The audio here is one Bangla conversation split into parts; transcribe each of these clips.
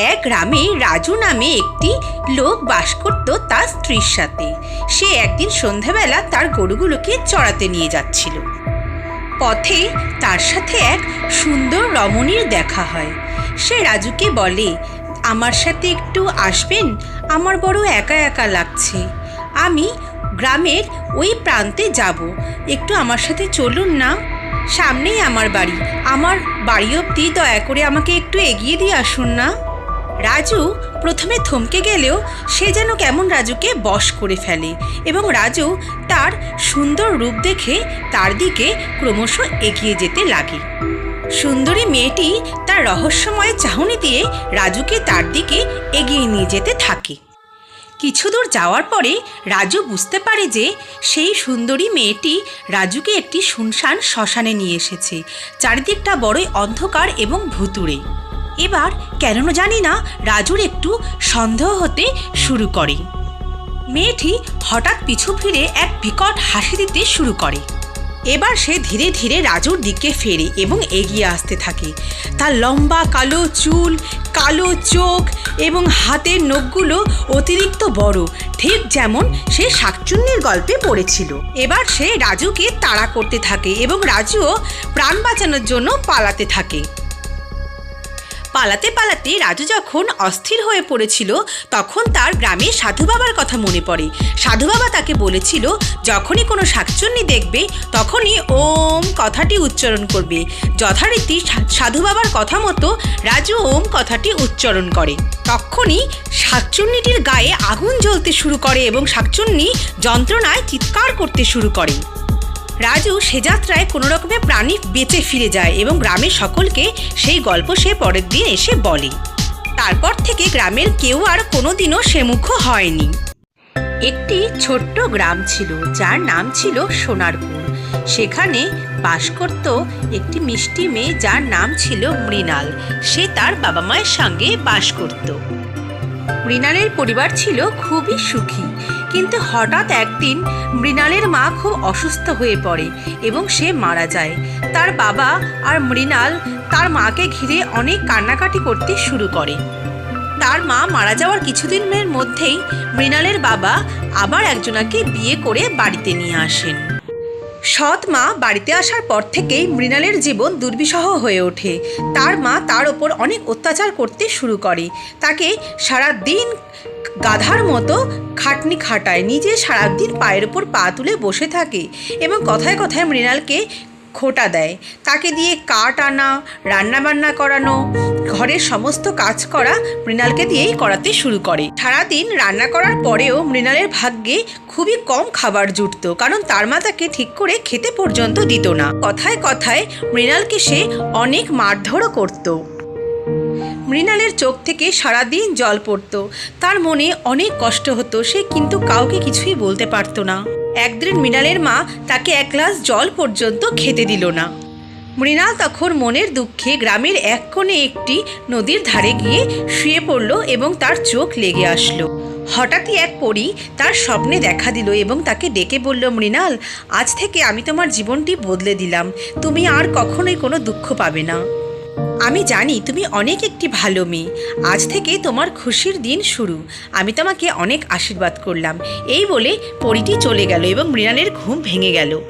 এক গ্রামে রাজু নামে একটি লোক বাস করত তার স্ত্রীর সাথে। সে একদিন সন্ধ্যাবেলা তার গরুগুলোকে চড়াতে নিয়ে যাচ্ছিল। পথে তার সাথে এক সুন্দর রমণীর দেখা হয়। সে রাজুকে বলে, আমার সাথে একটু আসবেন? আমার বড় একা একা লাগছে। আমি গ্রামের ওই প্রান্তে যাব। একটু আমার সাথে চলুন না। সামনেই আমার বাড়ি। আমার বাড়ি অবধি দয়া করে আমাকে একটু এগিয়ে দিয়ে আসুন না। রাজু প্রথমে থমকে গেলেও সে যেন কেমন রাজুকে বশ করে ফেলে এবং রাজু তার সুন্দর রূপ দেখে তার দিকে ক্রমশ এগিয়ে যেতে লাগে। সুন্দরী মেয়েটি তার রহস্যময় চাহনি দিয়ে রাজুকে তার দিকে এগিয়ে নিয়ে যেতে থাকে। কিছু দূর যাওয়ার পরে রাজু বুঝতে পারে যে সেই সুন্দরী মেয়েটি রাজুকে একটি শুনশান শ্মশানে নিয়ে এসেছে। চারিদিকটা বড়ই অন্ধকার এবং ভুতুড়ে। এবার কেন জানি না রাজুর একটু সন্দেহ হতে শুরু করে। মেয়েটি হঠাৎ পিছু ফিরে এক বিকট হাসি দিতে শুরু করে। এবার সে ধীরে ধীরে রাজুর দিকে ফেরে এবং এগিয়ে আসতে থাকে। তার লম্বা কালো চুল, কালো চোখ এবং হাতের নখগুলো অতিরিক্ত বড়, ঠিক যেমন সে শাকচুন্নির গল্পে পড়েছিল। এবার সে রাজুকে তাড়া করতে থাকে এবং রাজুও প্রাণ বাঁচানোর জন্য পালাতে থাকে। পালাতে পালাতে রাজু যখন অস্থির হয়ে পড়েছিল, তখন তার গ্রামে সাধু বাবার কথা মনে পড়ে। সাধু বাবা তাকে বলেছিল, যখনই কোনো শাকচুন্নি দেখবে, তখনই ওম কথাটি উচ্চারণ করবে। যথারীতি সাধু বাবার কথা মতো রাজু ওম কথাটি উচ্চারণ করে। তখনই শাকচুন্নিটির গায়ে আগুন জ্বলতে শুরু করে এবং শাকচুন্নি যন্ত্রণায় চিৎকার করতে শুরু করে। রাজু সে যাত্রায় কোনো রকমে প্রাণী বেঁচে ফিরে যায় এবং গ্রামের সকলকে সেই গল্প সে পরের দিন এসে বলে। তারপর থেকে গ্রামের কেউ আর কোনোদিনও সেমুখ হয়নি। একটি ছোট্ট গ্রাম ছিল, যার নাম ছিল সোনারপুর। সেখানে বাস করত একটি মিষ্টি মেয়ে যার নাম ছিল মৃণাল। সে তার বাবা মায়ের সঙ্গে বাস করত। মৃণালের পরিবার ছিল খুবই সুখী। কিন্তু হঠাৎ একদিন মৃণালের মা খুব অসুস্থ হয়ে পড়ে এবং সে মারা যায়। তার বাবা আর মৃণাল তার মাকে ঘিরে অনেক কান্নাকাটি করতে শুরু করে। তার মা মারা যাওয়ার কিছুদিনের মধ্যেই মৃণালের বাবা আবার একজনাকে বিয়ে করে বাড়িতে নিয়ে আসেন। সৎ মা বাড়িতে আসার পর থেকেই মৃণালের জীবন দুর্বিষহ হয়ে ওঠে। তার মা তার ওপর অনেক অত্যাচার করতে শুরু করে। তাকে সারা দিন গাধার মতো খাটনি খাটায়, নিজে সারাদিন পায়ের ওপর পা তুলে বসে থাকে এবং কথায় কথায় মৃণালকে খোটা দেয়। তাকে দিয়ে কাঠ আনা, রান্নাবান্না করানো, ঘরের সমস্ত কাজ করা মৃণালকে দিয়েই করাতে শুরু করে। সারাদিন রান্না করার পরেও মৃণালের ভাগ্যে খুবই কম খাবার জুটত, কারণ তার মা তাকে ঠিক করে খেতে পর্যন্ত দিত না। কথায় কথায় মৃণালকে সে অনেক মারধরও করতো। মৃণালের চোখ থেকে সারাদিন জল পড়ত। তার মনে অনেক কষ্ট হতো, সে কিন্তু কাউকে কিছুই বলতে পারতো না। একদিন মৃণালের মা তাকে এক গ্লাস জল পর্যন্ত খেতে দিল না। মৃণাল তখন মনের দুঃখে গ্রামের এক কোণে একটি নদীর ধারে গিয়ে শুয়ে পড়ল এবং তার চোখ লেগে আসলো। হঠাৎই এক পরী তার স্বপ্নে দেখা দিল এবং তাকে ডেকে বলল, মৃণাল, আজ থেকে আমি তোমার জীবনটি বদলে দিলাম। তুমি আর কখনোই কোনো দুঃখ পাবে না। আমি জানি তুমি অনেক একটি ভালো মেয়ে। আজ থেকে তোমার খুশির দিন শুরু। আমি তোমাকে অনেক আশীর্বাদ করলাম। এই বলে পরিটি চলে গেল এবং মৃণালের ঘুম ভেঙে গেল।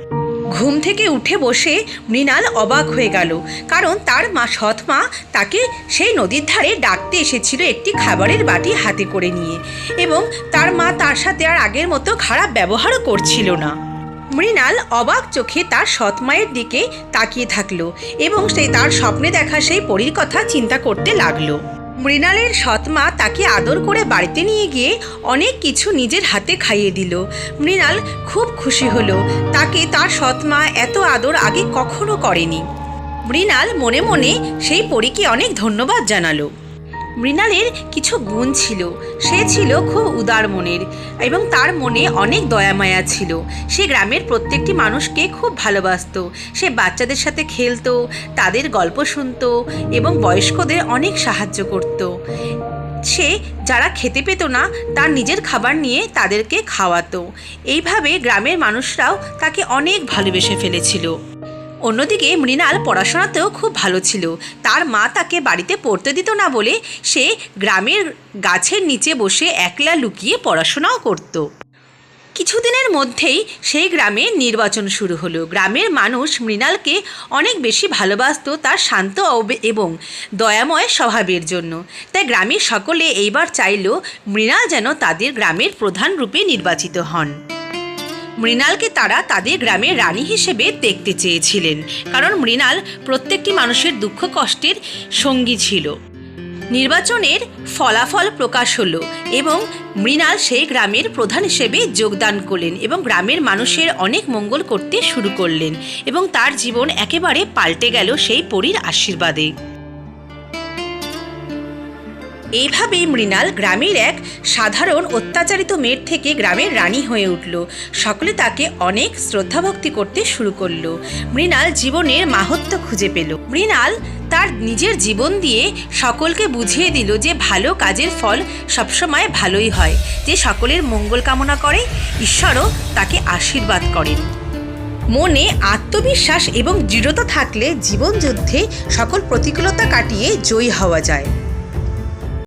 ঘুম থেকে উঠে বসে মৃণাল অবাক হয়ে গেল, কারণ তার মা সৎ মা তাকে সেই নদীর ধারে ডাকতে এসেছিল একটি খাবারের বাটি হাতে করে নিয়ে। এবং তার মা তার সাথে আর আগের মতো খারাপ ব্যবহারও করছিল না। মৃণাল অবাক চোখে তার সৎ মায়ের দিকে তাকিয়ে থাকল এবং সে তার স্বপ্নে দেখা সেই পরীর কথা চিন্তা করতে লাগল। মৃণালের সৎমা তাকে আদর করে বাড়িতে নিয়ে গিয়ে অনেক কিছু নিজের হাতে খাইয়ে দিল। মৃণাল খুব খুশি হলো। তাকে তার সৎমা এত আদর আগে কখনো করেনি। মৃণাল মনে মনে সেই পরীকে অনেক ধন্যবাদ জানালো। মৃণালের কিছু গুণ ছিল। সে ছিল খুব উদার মনের এবং তার মনে অনেক দয়ামায়া ছিল। সে গ্রামের প্রত্যেকটি মানুষকে খুব ভালোবাসতো। সে বাচ্চাদের সাথে খেলতো, তাদের গল্প শুনতো এবং বয়স্কদের অনেক সাহায্য করত। সে যারা খেতে পেত না, তার নিজের খাবার নিয়ে তাদেরকে খাওয়াতো। এইভাবে গ্রামের মানুষরাও তাকে অনেক ভালোবেসে ফেলেছিল। অন্যদিকে মৃণাল পড়াশোনাতেও খুব ভালো ছিল। তার মা তাকে বাড়িতে পড়তে দিত না বলে সে গ্রামের গাছের নিচে বসে একলা লুকিয়ে পড়াশোনাও করত। কিছুদিনের মধ্যেই সেই গ্রামে নির্বাচন শুরু হলো। গ্রামের মানুষ মৃণালকে অনেক বেশি ভালোবাসত তার শান্ত এবং দয়াময় স্বভাবের জন্য। তাই গ্রামের সকলে এইবার চাইল মৃণাল যেন তাদের গ্রামের প্রধান রূপে নির্বাচিত হন। মৃণালকে তারা তাদের গ্রামের রানী হিসেবে দেখতে চেয়েছিলেন। কারণ মৃণাল প্রত্যেকটি মানুষের দুঃখ কষ্টের সঙ্গী ছিল। নির্বাচনের ফলাফল প্রকাশ হলো এবং মৃণাল সেই গ্রামের প্রধান হিসেবে যোগদান করলেন এবং গ্রামের মানুষের অনেক মঙ্গল করতে শুরু করলেন এবং তার জীবন একেবারে পাল্টে গেল সেই পরীর আশীর্বাদে। এইভাবেই মৃণাল গ্রামের এক সাধারণ অত্যাচারিত মেয়ের থেকে গ্রামের রানী হয়ে উঠল। সকলে তাকে অনেক শ্রদ্ধাভক্তি করতে শুরু করল। মৃণাল জীবনের মাহাত্ম্য খুঁজে পেল। মৃণাল তার নিজের জীবন দিয়ে সকলকে বুঝিয়ে দিল যে ভালো কাজের ফল সবসময় ভালোই হয়, যে সকলের মঙ্গল কামনা করে, ঈশ্বরও তাকে আশীর্বাদ করেন। মনে আত্মবিশ্বাস এবং দৃঢ়তা থাকলে জীবন যুদ্ধে সকল প্রতিকূলতা কাটিয়ে জয়ী হওয়া যায়।